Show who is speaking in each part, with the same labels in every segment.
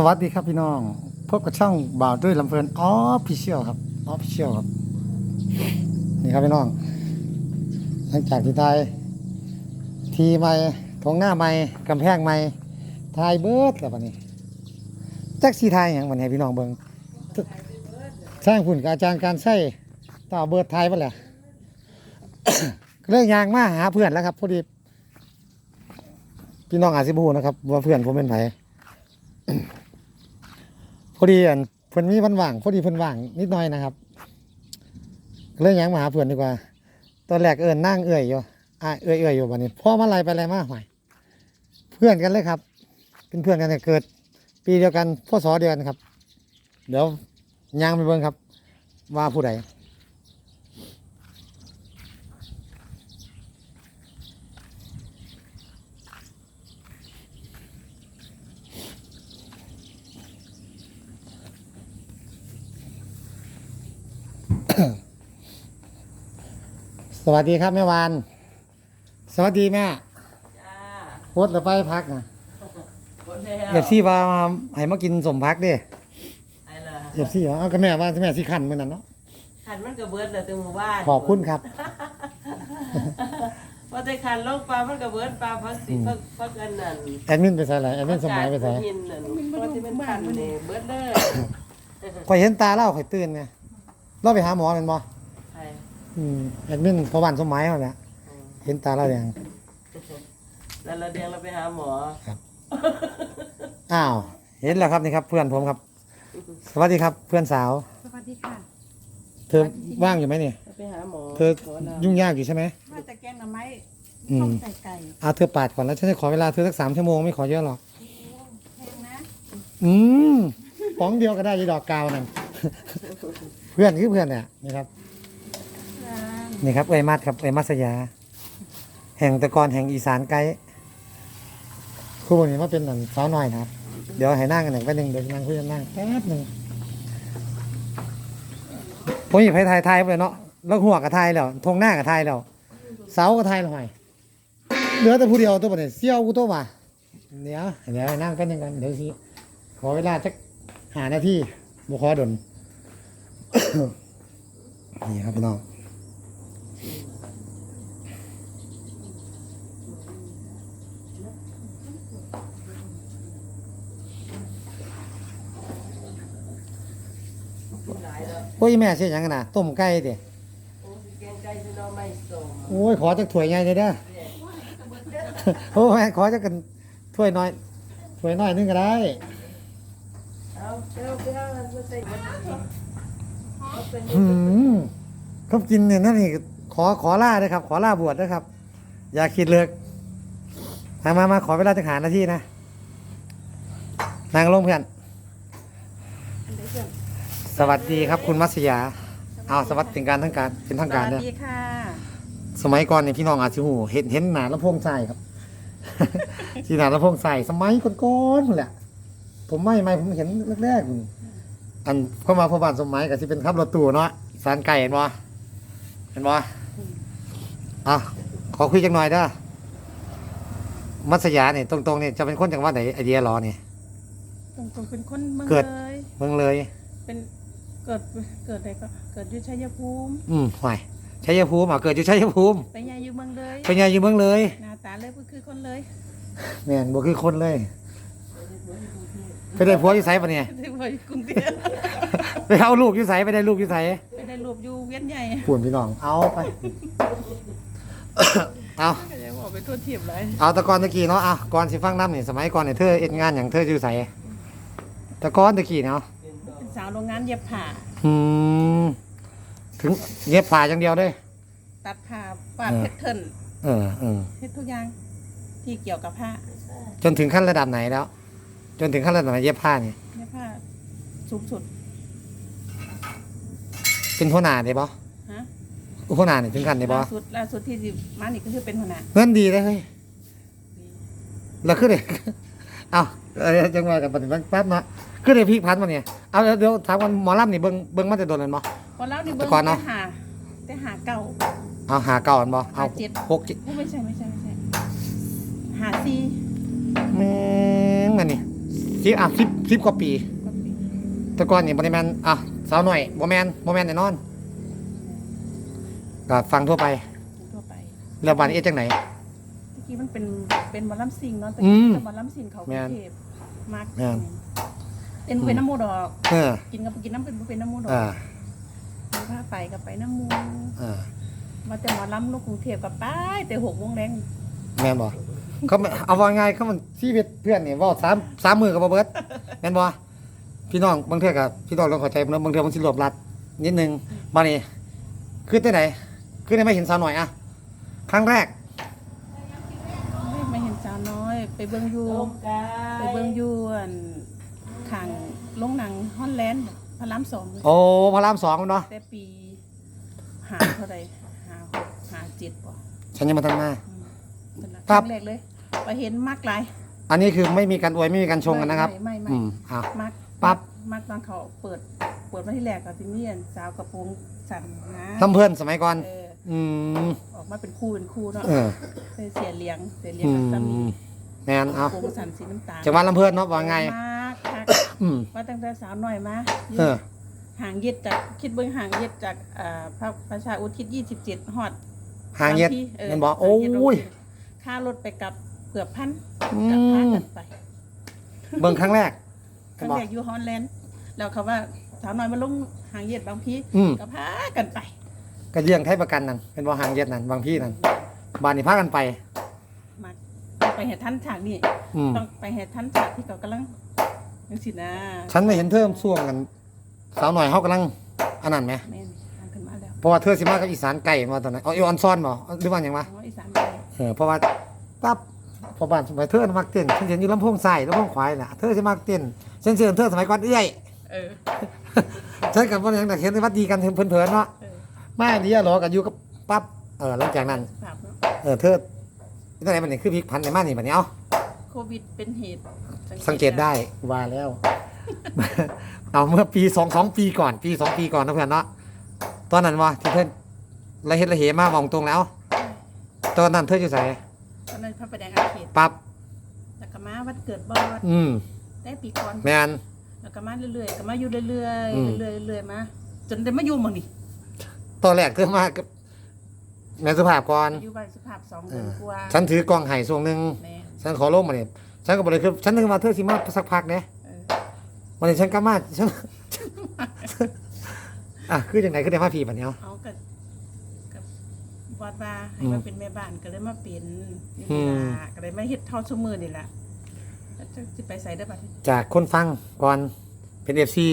Speaker 1: สวัสดีครับพี่น้อง พบกับช่องบ่าวด้วยลำเพลินออฟฟิเชียลครับออฟฟิเชียลครับ นี่ครับพี่น้อง หลังจากที่ทายทีใหม่ทงหน้าใหม่กำแพงใหม่ทายเบิร์ดแล้ววันนี้แจ็คสีทายอย่างวันนี้ให้พี่น้องเบิงสร้างผุ่นกับอาจารย์การใช้ต่อเบิร์ดทายไปแหละเรื่องยางมาหาเพื่อนแล้วครับพอดีพี่น้องอาจสิบหูนะครับว่าเพื่อนผมเป็นไผ พอดีอันเพิ่นมีพันว่างพอดีเพิ่นว่างนิดหน่อยนะครับเรื่องยังมาหาเพื่อนดีกว่า ตอนแรกเอิญนั่งเอื่อยอยู่อ่าเอื่อยเอื่อยอยู่วันนี้พ่อมาอะไรไปอะไรมาหอยเพื่อนกันเลยครับ เป็นเพื่อนกันเนี่ยเกิด ปีเดียวกันพ่อสอเดียวกันครับ เดี๋ยวยางไปเบิ่งครับ ว่าผู้ใด วัสดีครับแม่วาน สวัสดีแม่
Speaker 2: จ้า
Speaker 1: โพสต์แล้วไปพักนะ
Speaker 2: หมดแล้ว
Speaker 1: เอฟซีว่ามาให้มากินสมพักเด้
Speaker 2: ไอ้ล่ะ
Speaker 1: เอฟซีว่าเอาก็แม่ว่าแม่สิขันมื้อนั้นเนาะ
Speaker 2: ขันมันก็เบิดแล้วแตึงหมู่บ้าน
Speaker 1: ขอบคุณครับ
Speaker 2: ว่าแต่ขันลงปลามันก็เบิดปลาพักสิพักพักอันนั้น
Speaker 1: แอดมินไปใส่อะไรแอดมินสมัยไปใส่
Speaker 2: พักกาดหินนั่นเพราะที่เป็นขันนี่เบิดเลย
Speaker 1: ข่อยเห็นตาเล่าข่อยตื่นไงเราไปหาหมอแม่นบ่
Speaker 2: ไอ้
Speaker 1: อืมแอดมินพอบ้านสมัยเขาเนี่ย
Speaker 2: อืม
Speaker 1: เห็นตาเล่าแดง
Speaker 2: แล้วเราเดียงเราไปหาหมอ
Speaker 1: อ้าว เห็นแล้วครับนี่ครับ เพื่อนผมครับ สวัสดีครับ เพื่อนสาว
Speaker 3: สวัสดีค่ะ
Speaker 1: เธอว่างอยู่ไหมนี่
Speaker 2: เราไปหาหมอ
Speaker 1: เธอ
Speaker 2: หมอเรา
Speaker 1: ยุ่งยากอยู่ใช่ไหม
Speaker 3: ว่าจะแกงหน่อไม้
Speaker 1: อืม
Speaker 3: ต้มไก่ไก่
Speaker 1: เอาเธอปาดก่อนแล้วฉันจะขอเวลาเธอสักสามชั่วโมงไม่ขอเยอะหรอก
Speaker 3: แพงนะ
Speaker 1: อืมป๋องเดียวก็ได้ยีดอกกาวนั่น เพื่อนคือเพื่อนเนี่ยนี่ครับ
Speaker 3: ร้า นี่
Speaker 1: ครับเอยมัดครับเอยมัสยา แห่งตะกอนแห่งอีสานไกด์คู่นี้มาเป็นหนังสาวน้อยนะครับ เดี๋ยวให้นั่งกันหนึ่งแป๊บหนึ่งเดี๋ยวนั่งคุยกันนั่งแป๊บหนึ่งผมหยิบให้ทายทายไปเนาะแล้วหัวกับทายแล้วทงหน้ากับทายแล้วเสากับทายแล้วหอยเหลือแต่ผู้เดียวตัวบัดนี้เสี่ยวกูตัวมาเดี๋ยวเดี๋ยวให้นั่งแป๊บหนึ่งกันเดี๋ยวสิขอเวลาจักหานาที่บุคอดนนี่ครับพี่น้อง โอ้ยแม่เสียหยังกันนะต้มไก่เด้
Speaker 2: โอ้ยแกงไก่ที่เราไม่ส่ง
Speaker 1: โอ้ยขอจักถ้วยใหญ่เลยเด้อโอ้ยขอจักกันถ้วยน้อยถ้วยน้อยนึงก็ได้
Speaker 2: เอาเจ้าเจ้ามันก็ใส่หมดเอาเป็น
Speaker 1: หืมเขากินเนี่ยนั่นนี่ข อขอล่าด้วยครับ ขอล่าบวชด้วยครับ อย่าคิดเลิกมามามาขอเวลาจะหานาทีนะนางลงเพื่อนสวัสดีครับ คุณมัสยาเอาสวัสดีเป็นการทั้งการเป็นทางการ
Speaker 3: ส
Speaker 1: เนี่
Speaker 3: วั
Speaker 1: ย
Speaker 3: สดีค่ะ
Speaker 1: สมัยก่อนเนี่ยพี่น้องอาจจะหูเห็นเห็นหนาลำโพงใส่ครับ ที่หนาลำโพงใส่สมัยก่อนๆนั่นแหละ ผมไม่ไม่ผมเห็นแรกๆนี่อันเข้ามาพอบานสมัยกับที่เป็นขับรถตู้เนาะสารไก่เห็นบ่เห็นบ่ อะขอคุยจังหน่อยเด้อมัสยาเนี่ยตรงๆเนี่ยจะเป็นคนจังหวัดไหนไอเดียหรอเนี่ย
Speaker 3: ตรงตรงเป็นคนเมือง
Speaker 1: เกิด
Speaker 3: เลย
Speaker 1: เมืองเลย
Speaker 3: เป็นเกิดเกิดอะไรก็เกิดอยู่ชัยภูมิ
Speaker 1: อืมห่วยชัยภูมิอะเกิดอยู่ชัยภูมิ
Speaker 3: ไปยายอยู่เมืองเลย
Speaker 1: เป็นไงอยู่เมืองเลย
Speaker 3: หน้าตาเลยก็คือคนเลย
Speaker 1: แม่นบ่คือคนเลย ไปได้ผัวอยู่ไสปะเนี่ย
Speaker 3: ที่ไปกรุงเทพ
Speaker 1: ไปเอาลูกอยู่ไสไปได้ลูกอยู่ไส
Speaker 3: ไปได้รูปอยู่เวียนใหญ่
Speaker 1: ป่วนพี่น้อง เอาไป เอา
Speaker 3: ก็จะบอกไปทั่วเทียบเลย
Speaker 1: เอาแตะกอนตะกี้เนาะอะก่อนสิฟังน้ำนี่สมัยก่อนเนี่ยเธอเอ็ดงานอย่างเธออยู่ไสแตะกอนตะกี้เนาะ
Speaker 3: เป็นสาวโรงงานเย็บผ้า
Speaker 1: อืมถึงเย็บผ้าอย่างเดียวเลย
Speaker 3: ตัดผ้าปาด
Speaker 1: เออ
Speaker 3: เพชรเทิร์น
Speaker 1: เออเออ
Speaker 3: เฮ็ดทุกอย่างที่เกี่ยวกับผ้า
Speaker 1: จนถึงขั้นระดับไหนแล้ว จนถึงขั้นระดับไหนเย็บผ้านี่
Speaker 3: เย็บผ้าสูงสุด
Speaker 1: เป็นหัวหน้าได้ปะ
Speaker 3: ฮะ
Speaker 1: หัวหน้านี่ถึงขั้นได้ปะ
Speaker 3: ล่าสุดล่าสุดที่สิมานี่ก็คือเป็นหัวหน้า
Speaker 1: เงินดีเลยเฮ้ยแล้วขึ้นเลยเอาเอ้ยจังหวะกับปฏิบัติแป๊บเนาะขึ้นเลยพลิกพันมาเนี่ยเอาเดี๋ยวเดี๋ยวถามกันหมอลำนี่เบิ้งเบิ้งมาแต่โดนเลยบ่
Speaker 3: พอแล้วนี่
Speaker 1: แต่
Speaker 3: เบิ่ง
Speaker 1: ก่อนเนาะ
Speaker 3: แต่หาแต่หาเก่า
Speaker 1: เอาหาเก่าอันบ่เอา
Speaker 3: หาเจ็ด
Speaker 1: หกเจ็ด
Speaker 3: ไม่ใช่ไม่ใช่ไม่ใช่หาซี
Speaker 1: แม่งมันนี่สิอะสิบสิบกว่าปี
Speaker 3: ก็ปี
Speaker 1: แต่ก่อนนี่บริแมนอะสาวหน่อยบแมนบแมนแน่นอน ก็ฟังทั่วไป
Speaker 3: ทั่วไป
Speaker 1: แล้วบานเอ๊ะจังไหน
Speaker 3: เมื่อกี้มันเป็นเป็นหมอลำซิงเนาะแต่
Speaker 1: อืม
Speaker 3: แต่หมอลำซิงเขาก
Speaker 1: แม่
Speaker 3: รุง
Speaker 1: น
Speaker 3: เทพมาก
Speaker 1: แม่น
Speaker 3: เป็นเป็นน้ำมูดอก
Speaker 1: เออ
Speaker 3: กินกับกินน้ำเป็นบ่เป็นน้ำมูดอก
Speaker 1: อ่า
Speaker 3: มีผ้าไปกับไปน้ำมู
Speaker 1: อ่า
Speaker 3: มาแต่หมอลำลูกกรุงเทพกับไปแต่หกโมงแรง
Speaker 1: แม่นบ่เขาไม่เอาว่าไงเขามันชีวิตเพื่อนนี่เว่าสามสามมือกับบ่เบิดแม่นบ่พี่น้องบางเทื่อกับพี่น้องต้องเข้าใจเนอะบางเทื่อมันสิรวบรัดนิดนึงบานี่คือที่ไหน คือได้ไม่เห็นสาวหน่อยอะครั้งแรก
Speaker 3: ไม่ไม่เห็นสาวน้อย ไปเบิ่งอยู
Speaker 2: โรงกา
Speaker 3: ไปเบิ่งอยูอันขังลงหนังฮอนแลนด์พระรามสอง
Speaker 1: โอ้พระรามสองเนาะ
Speaker 3: แต่ปีหาเท่าไหรหาหกหาเจ็ดป่ะ
Speaker 1: ฉันยังมาทันมา
Speaker 3: เป็นละค
Speaker 1: ครั
Speaker 3: รั้
Speaker 1: บ
Speaker 3: งแรกเลยไปเห็นมากหลาย
Speaker 1: อันนี้คือไม่มีการอวยไม่มีการชงกันนะครับ
Speaker 3: ไม่ไม่ไม่
Speaker 1: อืมอ้าว
Speaker 3: มาก
Speaker 1: ปั๊บ
Speaker 3: มากตอนเขาเปิดเปิดมาที่แรกกับที่นี่สาวกระโปรงสั่นนะ
Speaker 1: ทำเพื่อนสมัยก่อน
Speaker 3: เออ
Speaker 1: อืม
Speaker 3: ออกมาเป็นคู่เป็นคู่เนาะ
Speaker 1: เออ
Speaker 3: ไปเสียเลี้ยงเสียเลี้ยง
Speaker 1: อื
Speaker 3: กับสามี
Speaker 1: มแมนเอา
Speaker 3: กระโปรงสั่นสีน้ำตาล
Speaker 1: จะว่าลำเพื่อนเนาะว่าไง
Speaker 3: มากคัก
Speaker 1: อืม
Speaker 3: ว่าตั้งแต่สาวหน่อยมา
Speaker 1: เออ
Speaker 3: ห่างเย็ดจากคิดเบิ่งห่างเย็ดจากอ่าพระประชาอุทิศ27ฮอด
Speaker 1: ห่างเย็ด
Speaker 3: บที่เแมั
Speaker 1: นบอกโอ้
Speaker 3: ห่างเด
Speaker 1: ย
Speaker 3: ค่ารถไปกลับเกือบพัน
Speaker 1: อื
Speaker 3: กับพามกันไป
Speaker 1: เบิ่งครั้งแรก
Speaker 3: ครั้งแรกอยู่ฮอลแลนด์แล้วเขาว่าสาวน้อยมาลงหางเหยียดบางพี
Speaker 1: อืม
Speaker 3: ก็พากันไป
Speaker 1: ก็เรื่องไทยประกันนั่นเป็นว่าห่างเย็ดนั่นบางพี่นั่นบ้านนี่พากันไป
Speaker 3: มาไปเห็นท่านฉากนี่
Speaker 1: อืม
Speaker 3: ต้องไปเห็นท่านฉากที่เขากำลังยังสินะ
Speaker 1: ฉันไม่เห็นเธอส่วงกัน สาวหน่อยเขากำลังอันนั้นไหม
Speaker 3: แม่นทางขึ้นมาแล้ว
Speaker 1: เพราะว่าเธอสิมากับอีสานไก่มาตอนนั้นเอาอีออนซ่อนบ่หรือว่าอย่างวะ
Speaker 3: อ๋ออีสานไป
Speaker 1: เออเพราะว่าปั๊บพอบ้านสมัยเธอน่ะมักเต้นฉันเห็นอยู่ลำโพงใส่ลำโพงขวายน่ะเธอสิมักเต้นฉันเชื่อเธอสมัยก่อนเอ้ย
Speaker 3: เออ
Speaker 1: ฉันกับพ่อยังแต่เห็นในวัดดีกันเพิ่นๆเนาะ
Speaker 3: เออ
Speaker 1: แม่ดีอะเหรอกันอยู่กับปั๊บเออหลังจากนั้น
Speaker 3: ภาพเนาะ
Speaker 1: เออเธอที่ไหนมันนี่คือพลิกพันในมานี่บัดนี้เอา
Speaker 3: โควิดเป็นเหตุ
Speaker 1: สังเกตได้ว่าแล้ว เอาเมื่อปีสองสองปีก่อน ปีสองปีก่อนนะเพื่อนเนาะตอนนั้นว่าที่เพื่อนละเฮ็ดละเหมามองตรงแล้ว ตอนนั้นเธออยู่ใส่
Speaker 3: ตอนนั้นพระประแดงอาเขต
Speaker 1: ปั๊บ
Speaker 3: แล้วก็มาวันเกิดบอด
Speaker 1: อืม
Speaker 3: ได้ปีก่อน
Speaker 1: แมน
Speaker 3: แล้วก็มาเรื่อยๆก็มาอยู่เรื่อย
Speaker 1: อืม
Speaker 3: ๆเรื่อยๆเรื่อยๆมาจนได้มาอยู่หมองนี่
Speaker 1: ตอนแรกเธอมากับแม่สุภาพก่อน
Speaker 3: อยู่บ้านสุภาพสอง
Speaker 1: เอ
Speaker 3: เดือน
Speaker 1: อก
Speaker 3: ว่า
Speaker 1: ฉันถือกล้องไห้ส่วงหนึ่ง
Speaker 3: แม่
Speaker 1: ฉันขอลงมาเนี่ยฉันก็บอกเลยคือฉันนึกว่าเธอสิมาสักพักเนี่ย
Speaker 3: เออ
Speaker 1: วันนี้ฉันก็มาฉันอะคือจังไหนคือได้มาพี่บัดเนี้ย
Speaker 3: เอากับกับวัดว่าให้
Speaker 1: อืม
Speaker 3: มาเป็นแม่บ้านก็เลยมาเป็นนี่
Speaker 1: อืม
Speaker 3: ล่ะก็เลยมาเฮ็ดเท่าชั่วมือนี่แหละแล้วจะสิไปใส่ได้บัดนี้
Speaker 1: จากคนฟังก่อนเป็นเอฟซี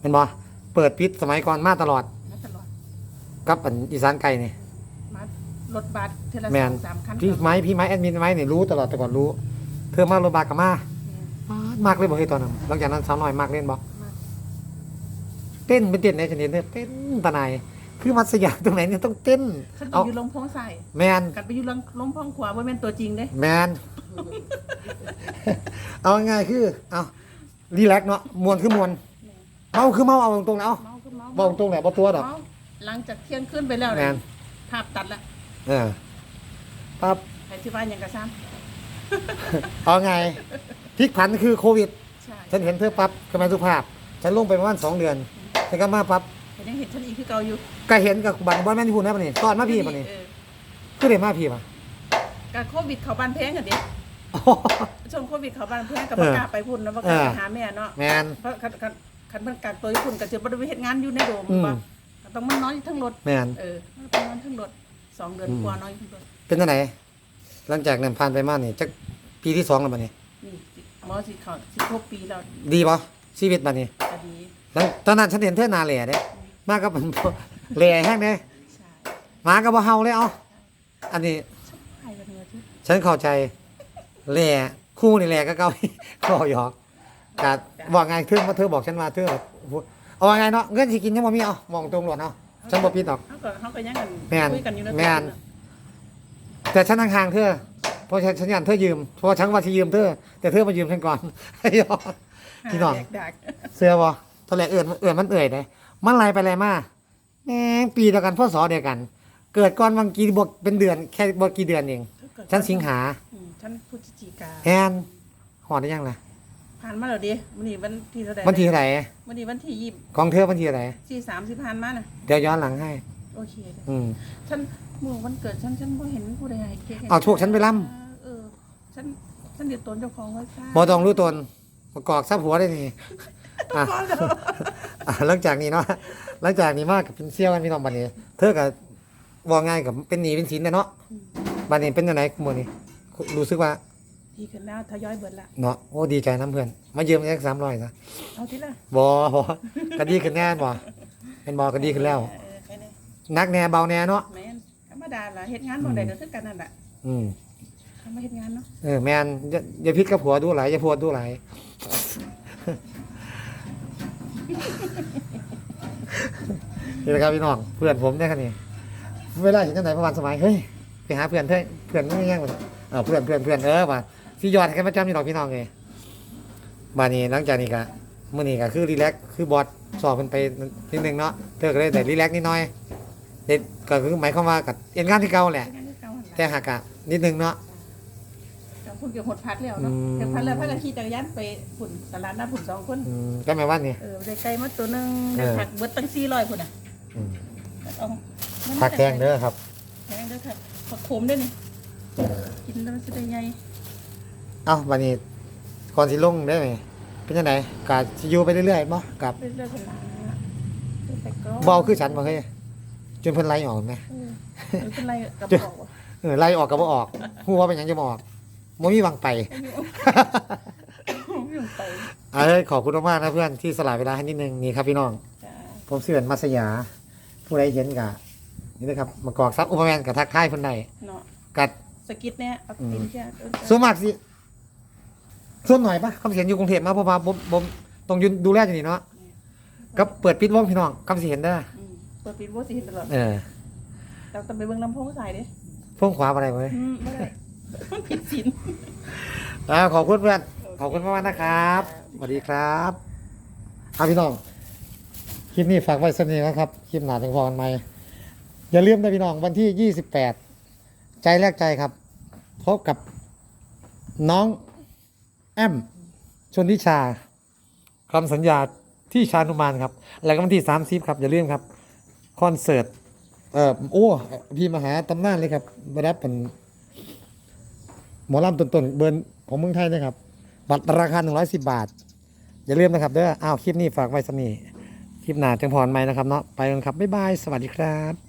Speaker 1: เป็นบอเปิดปิดสมัยก่อนมาตลอด
Speaker 3: มาตลอด
Speaker 1: กับอันอีสานไก่นี่
Speaker 3: มารถบัสเทอละ
Speaker 1: แม
Speaker 3: ส
Speaker 1: น
Speaker 3: องสามคัน
Speaker 1: พี่ไม้พี่ไม้แอดมินไม้เนี่ยรู้ตลอดแต่ก่อนรู้ เธอมารถบากกับมา
Speaker 3: แม่น
Speaker 1: มากเลยบอกเฮ้ยตอนนั้นหลังจากนั้นสาวน้อยมากเล่นบอก
Speaker 3: มาก
Speaker 1: เต้นเป็นเต้นในชนิดเนี่ยเต้นตะนายคือมัสยามตรงไหนเนี่ยต้องเต้น
Speaker 3: ฉันไป
Speaker 1: เอา
Speaker 3: อยู่ลงพองใส่
Speaker 1: แมน
Speaker 3: กันไปอยู่ลงลงพองขวาบ่แม่นตัวจริงเด้
Speaker 1: แมน เอาง่ายๆคือ เอารีแลกซ์เนาะมวนคือมวนเมาคือเมาเอาตรงๆนะเอา
Speaker 3: เมาคือเมา
Speaker 1: บอกตรงๆแหละบ่ตัวดอก
Speaker 3: เมา หลังจากเที่ยงคืนไปแล้ว
Speaker 1: แม
Speaker 3: เนี่ย
Speaker 1: น
Speaker 3: ภาพตัดละ
Speaker 1: เออปั๊บ
Speaker 3: ใครที่บ้านยังกระซ้
Speaker 1: เอาไงพลิกผันคือโควิดำ
Speaker 3: ใช่
Speaker 1: ฉันเห็นเธอปั๊บกำลังสุภาพ ฉันลงไปประมาณสองเดือนฉันก็มาปั๊บ
Speaker 3: แต่ยังเห็นฉันอีกคือเก่าอยู่
Speaker 1: ก็เห็นกับบันบอลแม่นที่พูดนะปะนี่ตอนมาพี่ปะนี่
Speaker 3: เออ
Speaker 1: คือเด็มาพี่ปะ
Speaker 3: การโควิดเขาบ้านแพงกันดิ
Speaker 1: อ๋อ
Speaker 3: ช่วงโควิดเขาบ้านแพงกับ
Speaker 1: เออ
Speaker 3: ประกล้าไปพุ่นนะประกล้า
Speaker 1: เออ
Speaker 3: ไปหาแม่เนาะ
Speaker 1: แมน
Speaker 3: เพราะคันคันคันเพิ่นกักตัวญี่ปุ่นก็จะบ่ได้ไปเฮ็ดงานอยู่ในโดม
Speaker 1: อืม
Speaker 3: ว่า ก็ต้องมันนอนอยู่ทั้งรถ
Speaker 1: แมน
Speaker 3: เออต้องนอนทั้งรถสองเดือน
Speaker 1: อืม
Speaker 3: กว่านอนอยู่ทั้งรถ
Speaker 1: เป็นจังไหนหลังจากนั้นผ่านไปมานี่จักปีที่สองแล้วปะนี่
Speaker 3: นี่หมอสิเขาสิครบปีแล้ว
Speaker 1: ดีปะชีวิตปะนี่
Speaker 3: ก็ดี
Speaker 1: แล้วตอนนั้นฉันเห็นเธอหนาแหล่เด้มากับแหล่แห้งเด้
Speaker 3: ใช่
Speaker 1: มากับบ่เฮาเลยเอาอันนี้
Speaker 3: ใครกันเนื้อที่
Speaker 1: ฉันเข้าใจแหล่คู่นี่แหล่ก็เก่า ก็หยอกกะบอกไงเธอมาเธอบอกฉันมาเธอ เอาว่าไงเนาะเงินสิกินยังบ่มีเอามองตรงหลวดเอาฉันบ่ผิดดอก
Speaker 3: เขาก็เขาก็ยังกัน
Speaker 1: แม่น
Speaker 3: คุยกันอยู่ใน
Speaker 1: แม่น แต่ฉันห่างๆเธอเพราะฉันฉันยันเธอยืมเพราะฉันว่าสิยืมเธอแต่เธอมายืมฉันก่อนหยอกพี่น้อง
Speaker 3: หาแดกดัก
Speaker 1: เสื้อบ่ตอนแรกเอื่นเอื่นมันเอื่อยได้มันไล่ไปไล่มาแม่งปีเดียวกันพ่อสอเดียวกัน เกิดก่อนบางกี่บกเป็นเดือนแค่บกี่เดือนเอง ฉันสิงหา
Speaker 3: อืมฉันพฤศจิกา
Speaker 1: แอนหอดได้ยังล่ะ
Speaker 3: ผ่านมาแล้วดิวันนี้วันที่เท่าไหร่
Speaker 1: วันที่เท่าไหร่
Speaker 3: วันนี้วันที่ยี่
Speaker 1: ของเธอวันที่เท่าไหร่
Speaker 3: สี่สามสิบผ่านมาน่ะ
Speaker 1: เดี๋ยวย้อนหลังให้
Speaker 3: โอเคเลย
Speaker 1: อืม
Speaker 3: ฉันเมื่อวันเกิดฉันฉันบ่เห็นผู้ใดให้เค้กให้
Speaker 1: เอาโชคฉันไปล่
Speaker 3: เออฉันฉันเดือดตนเจ้าของไว้ค่ะ
Speaker 1: บ่ต้องรู้ตนประกอบซับหัวได้นี่อะอะหลังจากนี้เนาะหลังจากนี้มากกับเป็นเซี่ยวกันพี่น้องบัดนี้ เธอกับว่าง่ายกับเป็นหนี้เป็นสินนะเนาะบัดนี้เป็นยังไงคุมื้อนี้รู้สึกว่า
Speaker 3: ดีขึ้นแล้วทยอยเบิดละ
Speaker 1: เนาะโอ้ดีใจน้ำเพื่อนมายืมแค่สามร้อยนะ
Speaker 3: เอาทีละ
Speaker 1: บ่บ่ก็ดีขึ้นแน่บ่เป็นบ่ก็ดีขึ้นแล้ว
Speaker 3: เออแค่นี้
Speaker 1: นักแน่เบาแน่เนาะ
Speaker 3: แม่นธรรมดาล่ะเฮ็ดงานบ่ได้ก็คือกันนั่นแหละ
Speaker 1: อืม
Speaker 3: ทำมาเฮ็ดงานเนาะ
Speaker 1: เออแมนอย่าอย่าพิษกับผัวดูหลายอย่าพูดดูหลายนี่แหละครับพี่น้องเพื่อนผมเนี่ยครับนี่เวลาเห็นจังไหนประมาณสมัยเฮ้ยไปหาเพื่อนเถอะเพื่อนไม่ยังเลยเออเพื่อนเพื่อนเพื่อนเออมา ที่ยอดกันประจำนี่หรอกพี่น้องเลยบานนี้หลังจากนี้ก็มื่อนี้ก็คือรีแลกซ์คือบอสสอบมันไปนิดนึงเนาะเธอก็เลยแต่รีแลกซ์นิดหน่อยเด็ดก็คือหมายความว่ากับเอ็นงานที่เก่าแหละ
Speaker 3: เฮ็ดงานคือเก่าหั่น
Speaker 1: แต่
Speaker 3: ล่ะ
Speaker 1: หากะนิดนึงเนาะ
Speaker 3: แต่พุ่นเกี่ยวหดพัดแล้วเนาะ
Speaker 1: อืม
Speaker 3: เกี่ยวพัดแล้วพากันขี่จักรยานไปพุ่นตลาดนัดพุ่นสองคน
Speaker 1: อืมก็หมายว่านี่
Speaker 3: เออได้ไก่มาตัวหนึง
Speaker 1: เอ
Speaker 3: ได้
Speaker 1: อ
Speaker 3: ผักเบิดตั้ง400พุ่นน่ะ
Speaker 1: อืม
Speaker 3: เอา
Speaker 1: ผักแพงเด้อครับ
Speaker 3: แพงเด้อค่ะผักโขมด้วยนี่กินแล้วมันสิได้ใหญ่
Speaker 1: เอ้าวันนี้ก่อนสิลงได้ไหมเป็นยังไงกาสิอยู่ไปเรื่อยๆบ่กับ
Speaker 3: เรื่อยๆพุ่นล่ะไปก็
Speaker 1: เบาคือฉันบ่เฮ้ยจนเพิ่นไล่ออกไหม
Speaker 3: เออเออเป็นไรกับบอกวะ
Speaker 1: เออไล่ออกก็บ่ออกฮู้ว่าเป็นหยังจะบ่ออกบ่มีหวังไป
Speaker 3: ไม่อยู่ไป
Speaker 1: เอ้ยขอบคุณมากๆนะเพื่อนที่สละเวลาให้นิดนึงนี่ครับพี่น้อง
Speaker 3: จ้า
Speaker 1: ผมเสื่อนมัสยา ผู้ใดเห็นกะนี่นะครับมากอกซับอุปแมนกับทักทายเพิ่นได้
Speaker 3: เนาะ
Speaker 1: กัด
Speaker 3: สกิดเนี่ยเอาตีนแค่เออ
Speaker 1: ส่วนมากสิ ส่วนหน่อยปะคำเสียนอยู่กรุงเทพมาเพราะว่าผมผมต้องอยู่ดูแลอยู่นี่เนาะก็เปิดปิดวงพี่น้องคำเสียนได้อ
Speaker 3: อืมเปิดปิดโบสิเห็นตลอด
Speaker 1: เออ
Speaker 3: เราต้องไปเบิ่งลำโพงใส่ดิ
Speaker 1: พวงขวาอะไรเว้ย
Speaker 3: อืมไม่ได้มันผิดศีล
Speaker 1: อ่าขอบคุณเพื่อนขอบคุณมากๆนะครับสวัสดีครับเอาพี่น้องคลิปนี้ฝากไว้สักนิดนะครับคลิปหนาถึงพอกันไหมอย่าลืมนะพี่น้องวันที่ 28 ใจแรกใจครับ พบกับน้อง แอมชนทิชาคำสัญญาที่ชานุมานครับ แล้วก็วันที่30ครับอย่าลืมครับคอนเสิร์ตเอ่อโอ้พี่มหาตำนานเลยครับบรับเป็นหมอลำต้นๆเบิร์นของเมืองไทยนะครับ บัตรราคา 110 บาท อย่าลืมนะครับเด้ออ้าวคลิปนี้ฝากไว้สนีคลิปหน้าจังพรไหมนะครับเนาะไปกันครับ บ๊ายบาย สวัสดีครับ